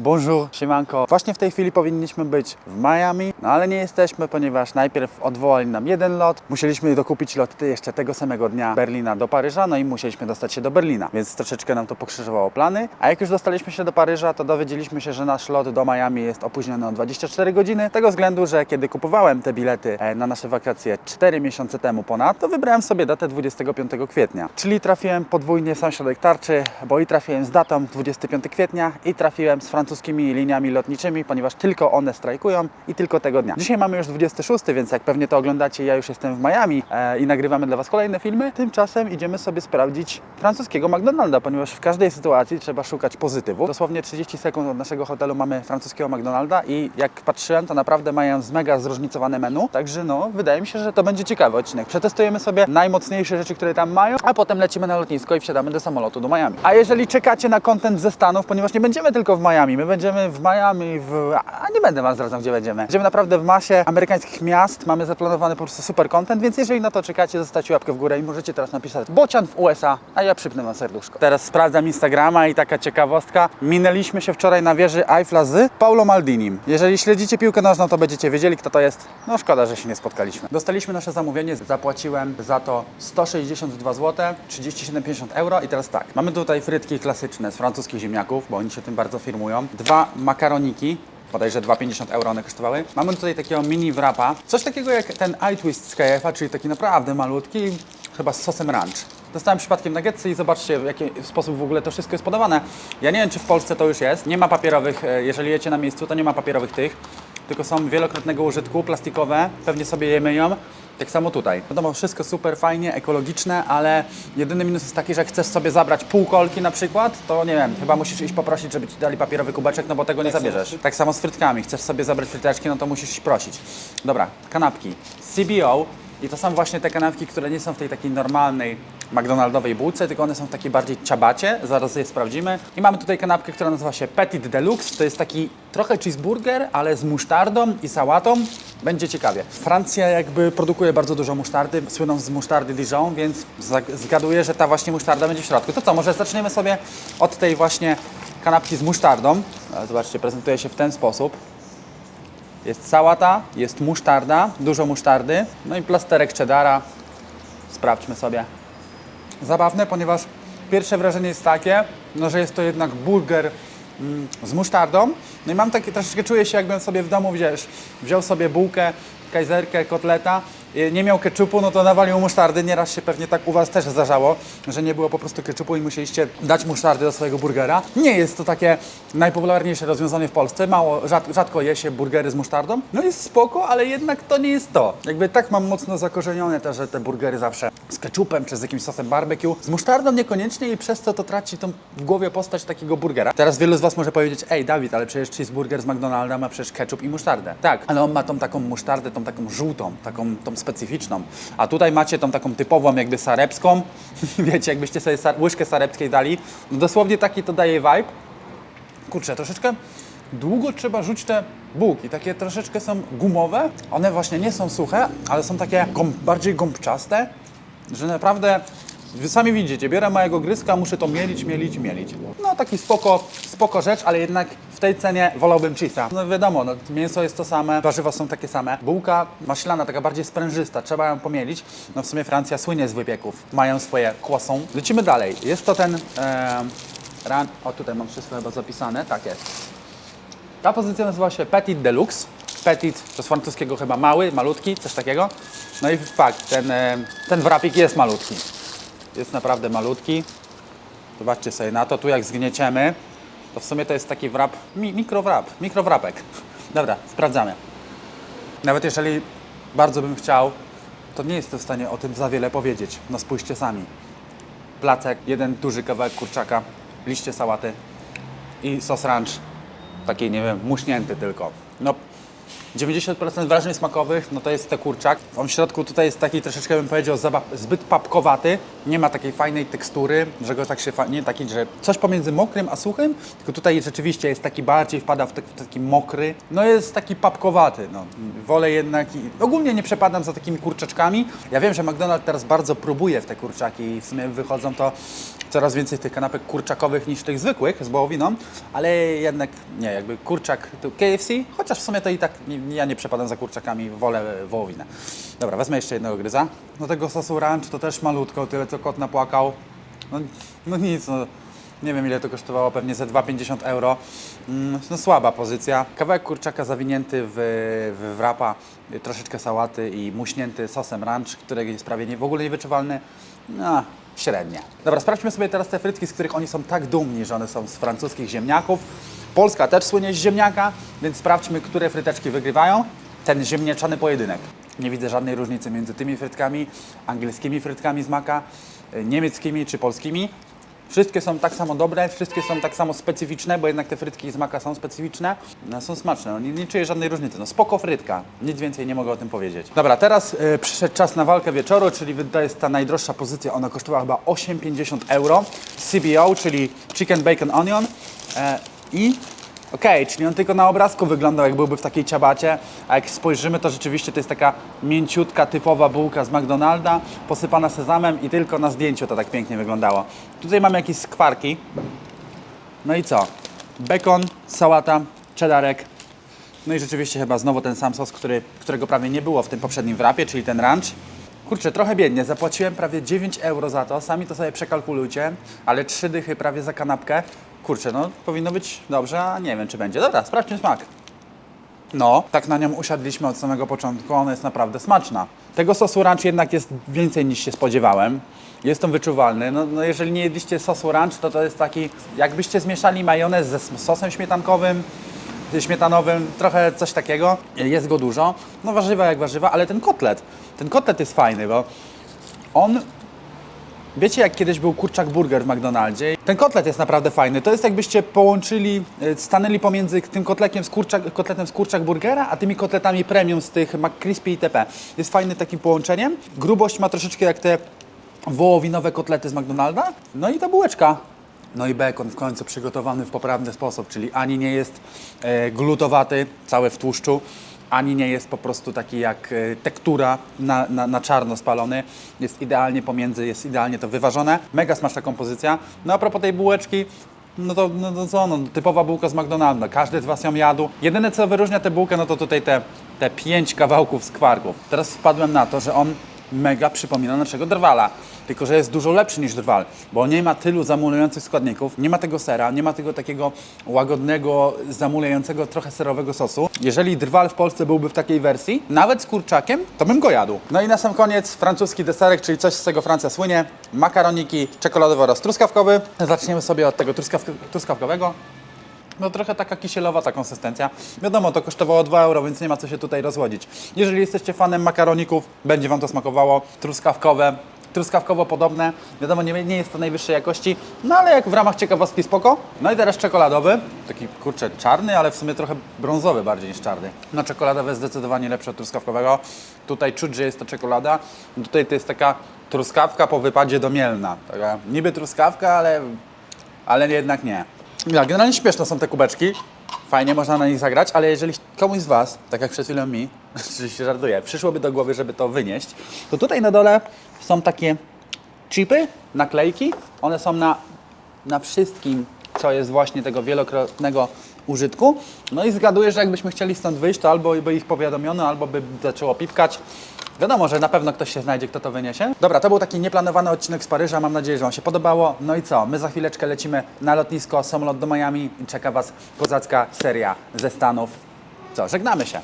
Bonjour, siemanko. Właśnie w tej chwili powinniśmy być w Miami, no ale nie jesteśmy, ponieważ najpierw odwołali nam jeden lot. Musieliśmy dokupić lot jeszcze tego samego dnia Berlina do Paryża, no i musieliśmy dostać się do Berlina, więc troszeczkę nam to pokrzyżowało plany. A jak już dostaliśmy się do Paryża, to dowiedzieliśmy się, że nasz lot do Miami jest opóźniony o 24 godziny. Tego względu, że kiedy kupowałem te bilety e, na nasze wakacje 4 miesiące temu ponad, to wybrałem sobie datę 25 kwietnia. Czyli trafiłem podwójnie w sam środek tarczy, bo i trafiłem z datą 25 kwietnia i trafiłem z francuskimi liniami lotniczymi, ponieważ tylko one strajkują i tylko tego dnia. Dzisiaj mamy już 26, więc jak pewnie to oglądacie, ja już jestem w Miami e, i nagrywamy dla Was kolejne filmy. Tymczasem idziemy sobie sprawdzić francuskiego McDonalda, ponieważ w każdej sytuacji trzeba szukać pozytywu. Dosłownie 30 sekund od naszego hotelu mamy francuskiego McDonalda i jak patrzyłem, to naprawdę mają mega zróżnicowane menu, także no, wydaje mi się, że to będzie ciekawy odcinek. Przetestujemy sobie najmocniejsze rzeczy, które tam mają, a potem lecimy na lotnisko i wsiadamy do samolotu do Miami. A jeżeli czekacie na content ze Stanów, ponieważ nie będziemy tylko w Miami, my będziemy w Miami, w... a nie będę Wam zdradzał, gdzie będziemy. Będziemy naprawdę w masie amerykańskich miast, mamy zaplanowany po prostu super content, więc jeżeli na to czekacie, zostawcie łapkę w górę i możecie teraz napisać bocian w USA, a ja przypnę Wam serduszko. Teraz sprawdzam Instagrama i taka ciekawostka. Minęliśmy się wczoraj na wieży Eiffla z Paulo Maldinim. Jeżeli śledzicie piłkę nożną, to będziecie wiedzieli, kto to jest. No szkoda, że się nie spotkaliśmy. Dostaliśmy nasze zamówienie, zapłaciłem za to 162 zł, 37,50 euro i teraz tak. Mamy tutaj frytki klasyczne z francuskich ziemniaków, bo oni się tym bardzo firmują. Dwa makaroniki, bodajże 2,50 euro one kosztowały. Mamy tutaj takiego mini wrapa, coś takiego jak ten iTwist z KF-a, czyli taki naprawdę malutki, chyba z sosem ranch. Dostałem przypadkiem nuggetsy i zobaczcie w jaki sposób w ogóle to wszystko jest podawane. Ja nie wiem, czy w Polsce to już jest. Nie ma papierowych, e, jeżeli jecie na miejscu, to nie ma papierowych tych, tylko są wielokrotnego użytku, plastikowe, pewnie sobie je myją. Tak samo tutaj. Wiadomo, wszystko super fajnie, ekologiczne, ale jedyny minus jest taki, że jak chcesz sobie zabrać pół kolki na przykład, to nie wiem, chyba musisz iść poprosić, żeby ci dali papierowy kubeczek, no bo tego nie zabierzesz. Tak samo z frytkami. Chcesz sobie zabrać fryteczki, no to musisz iść prosić. Dobra, kanapki. CBO i to są właśnie te kanapki, które nie są w tej takiej normalnej McDonaldowej bułce, tylko one są w takiej bardziej ciabacie. Zaraz je sprawdzimy. I mamy tutaj kanapkę, która nazywa się Petit Deluxe. To jest taki trochę cheeseburger, ale z musztardą i sałatą. Będzie ciekawie. Francja jakby produkuje bardzo dużo musztardy, słyną z musztardy Dijon, więc zgaduję, że ta właśnie musztarda będzie w środku. To co, może zaczniemy sobie od tej właśnie kanapki z musztardą. A, Zobaczcie, prezentuje się w ten sposób. Jest sałata, jest musztarda, dużo musztardy, no i plasterek cheddara. Sprawdźmy sobie. Zabawne, ponieważ pierwsze wrażenie jest takie, no, że jest to jednak burger mm, z musztardą. No i mam takie, troszeczkę czuję się jakbym sobie w domu, wiesz, wziął sobie bułkę, kajzerkę, kotleta, nie miał keczupu, no to nawalił musztardy. Nieraz się pewnie tak u Was też zdarzało, że nie było po prostu keczupu i musieliście dać musztardy do swojego burgera. Nie jest to takie najpopularniejsze rozwiązanie w Polsce. Mało, rzad, rzadko je się burgery z musztardą. No jest spoko, ale jednak to nie jest to. Jakby tak mam mocno zakorzenione że te burgery zawsze z keczupem czy z jakimś sosem barbecue. Z musztardą niekoniecznie i przez to to traci tą w głowie postać takiego burgera. Teraz wielu z Was może powiedzieć, ej Dawid, ale przecież cheeseburger z McDonalda ma przecież ketchup i musztardę. Tak, ale on ma tą taką musztardę, tą taką żółtą, taką tą specyficzną. A tutaj macie tą taką typową jakby sarepską. Wiecie, jakbyście sobie łyżkę sarepskiej dali. No dosłownie taki to daje vibe. Kurczę, troszeczkę długo trzeba rzucić te bułki. Takie troszeczkę są gumowe. One właśnie nie są suche, ale są takie gąb, bardziej gąbczaste, że naprawdę wy sami widzicie, biorę mojego gryzka, muszę to mielić, mielić, mielić. No taki spoko, spoko rzecz, ale jednak tej cenie wolałbym cheese'a. No wiadomo, no, mięso jest to same, warzywa są takie same. Bułka maślana, taka bardziej sprężysta, trzeba ją pomielić. No w sumie Francja słynie z wypieków, mają swoje croissant. Lecimy dalej. Jest to ten... E, ran... O, tutaj mam wszystko chyba zapisane, tak jest. Ta pozycja nazywa się Petit Deluxe. Petit to z francuskiego chyba mały, malutki, coś takiego. No i fakt, ten, ten wrapik jest malutki. Jest naprawdę malutki. Zobaczcie sobie na to. Tu jak zgnieciemy, to w sumie to jest taki wrap, mi, mikrowrap, mikrowrapek. Dobra, sprawdzamy. Nawet jeżeli bardzo bym chciał, to nie jestem w stanie o tym za wiele powiedzieć. No spójrzcie sami. Placek, jeden duży kawałek kurczaka, liście sałaty i sos ranch. Taki, nie wiem, muśnięty tylko. No, 90% wrażeń smakowych, no to jest ten kurczak. On w środku tutaj jest taki troszeczkę bym powiedział zbyt papkowaty. Nie ma takiej fajnej tekstury, że go tak się nie taki, że coś pomiędzy mokrym a suchym, tylko tutaj rzeczywiście jest taki bardziej wpada w, tak- w taki mokry. No jest taki papkowaty. No. Wolę jednak i ogólnie nie przepadam za takimi kurczaczkami. Ja wiem, że McDonald's teraz bardzo próbuje w te kurczaki i w sumie wychodzą to coraz więcej tych kanapek kurczakowych niż tych zwykłych z wołowiną, ale jednak nie, jakby kurczak to KFC, chociaż w sumie to i tak nie, ja nie przepadam za kurczakami, wolę wołowinę. Dobra, wezmę jeszcze jednego gryza. Do tego sosu ranch to też malutko, tyle co kot napłakał. No, no nic, no. Nie wiem ile to kosztowało, pewnie ze 2,50 euro. Mm, No słaba pozycja. Kawałek kurczaka zawinięty w, w wrapa, troszeczkę sałaty i muśnięty sosem ranch, którego jest prawie nie, w ogóle niewyczuwalny. No, średnie. Dobra, sprawdźmy sobie teraz te frytki, z których oni są tak dumni, że one są z francuskich ziemniaków. Polska też słynie z ziemniaka, więc sprawdźmy, które fryteczki wygrywają. Ten ziemniaczany pojedynek. Nie widzę żadnej różnicy między tymi frytkami, angielskimi frytkami z maka, y, niemieckimi czy polskimi. Wszystkie są tak samo dobre, wszystkie są tak samo specyficzne, bo jednak te frytki z maka są specyficzne, no, są smaczne, no, nie, nie czuję żadnej różnicy. No spoko frytka, nic więcej nie mogę o tym powiedzieć. Dobra, teraz y, przyszedł czas na walkę wieczoru, czyli to jest ta najdroższa pozycja, ona kosztowała chyba 8,50 euro. CBO, czyli Chicken Bacon Onion e, i Okej, czyli on tylko na obrazku wyglądał jak byłby w takiej ciabacie, a jak spojrzymy to rzeczywiście to jest taka mięciutka, typowa bułka z McDonalda, posypana sezamem i tylko na zdjęciu to tak pięknie wyglądało. Tutaj mamy jakieś skwarki. No i co? Bekon, sałata, cheddarek. No i rzeczywiście chyba znowu ten sam sos, który, którego prawie nie było w tym poprzednim wrapie, czyli ten ranch. Kurczę, trochę biednie. Zapłaciłem prawie 9 euro za to. Sami to sobie przekalkulujcie, ale trzy dychy prawie za kanapkę. Kurczę, no powinno być dobrze, a nie wiem czy będzie. Dobra, sprawdźmy smak. No, tak na nią usiadliśmy od samego początku, ona jest naprawdę smaczna. Tego sosu ranch jednak jest więcej niż się spodziewałem. Jest on wyczuwalny. No, no jeżeli nie jedliście sosu ranch, to to jest taki, jakbyście zmieszali majonez ze sosem śmietankowym, śmietanowym, trochę coś takiego. Jest go dużo. No warzywa jak warzywa, ale ten kotlet, ten kotlet jest fajny, bo on Wiecie, jak kiedyś był kurczak burger w McDonaldzie? Ten kotlet jest naprawdę fajny. To jest jakbyście połączyli, e, stanęli pomiędzy tym kotlekiem z kurczak, kotletem z kurczak burgera, a tymi kotletami premium z tych McCrispy itp. Jest fajny takim połączeniem. Grubość ma troszeczkę jak te wołowinowe kotlety z McDonalda. No i ta bułeczka. No i bekon w końcu przygotowany w poprawny sposób, czyli ani nie jest e, glutowaty, cały w tłuszczu, ani nie jest po prostu taki jak e, tektura na, na, na czarno spalony. Jest idealnie pomiędzy, jest idealnie to wyważone. Mega smaczna kompozycja. No a propos tej bułeczki, no to, no to co, no, typowa bułka z McDonalda. Każdy z Was ją jadł. Jedyne co wyróżnia tę bułkę, no to tutaj te, te pięć kawałków skwarków. Teraz wpadłem na to, że on mega przypomina naszego drwala. Tylko, że jest dużo lepszy niż drwal, bo nie ma tylu zamulających składników, nie ma tego sera, nie ma tego takiego łagodnego, zamulającego, trochę serowego sosu. Jeżeli drwal w Polsce byłby w takiej wersji, nawet z kurczakiem, to bym go jadł. No i na sam koniec francuski deserek, czyli coś z czego Francja słynie. Makaroniki czekoladowy oraz truskawkowy. Zaczniemy sobie od tego truskaw truskawkowego. No trochę taka kisielowa konsystencja. Wiadomo, to kosztowało 2 euro, więc nie ma co się tutaj rozwodzić. Jeżeli jesteście fanem makaroników, będzie Wam to smakowało. Truskawkowe, truskawkowo podobne. Wiadomo, nie, nie jest to najwyższej jakości, no ale jak w ramach ciekawostki spoko. No i teraz czekoladowy, taki kurczę czarny, ale w sumie trochę brązowy bardziej niż czarny. No czekoladowy jest zdecydowanie lepszy od truskawkowego. Tutaj czuć, że jest to czekolada. Tutaj to jest taka truskawka po wypadzie do Mielna. Taka niby truskawka, ale ale jednak nie. Ja, generalnie śmieszne są te kubeczki. Fajnie można na nich zagrać, ale jeżeli komuś z Was, tak jak przed chwilą mi, oczywiście żartuję, przyszłoby do głowy, żeby to wynieść, to tutaj na dole są takie chipy, naklejki. One są na, na wszystkim, co jest właśnie tego wielokrotnego użytku. No i zgaduję, że jakbyśmy chcieli stąd wyjść, to albo by ich powiadomiono, albo by zaczęło pipkać. Wiadomo, że na pewno ktoś się znajdzie, kto to wyniesie. Dobra, to był taki nieplanowany odcinek z Paryża. Mam nadzieję, że Wam się podobało. No i co? My za chwileczkę lecimy na lotnisko, samolot do Miami i czeka Was kozacka seria ze Stanów. Co, żegnamy się.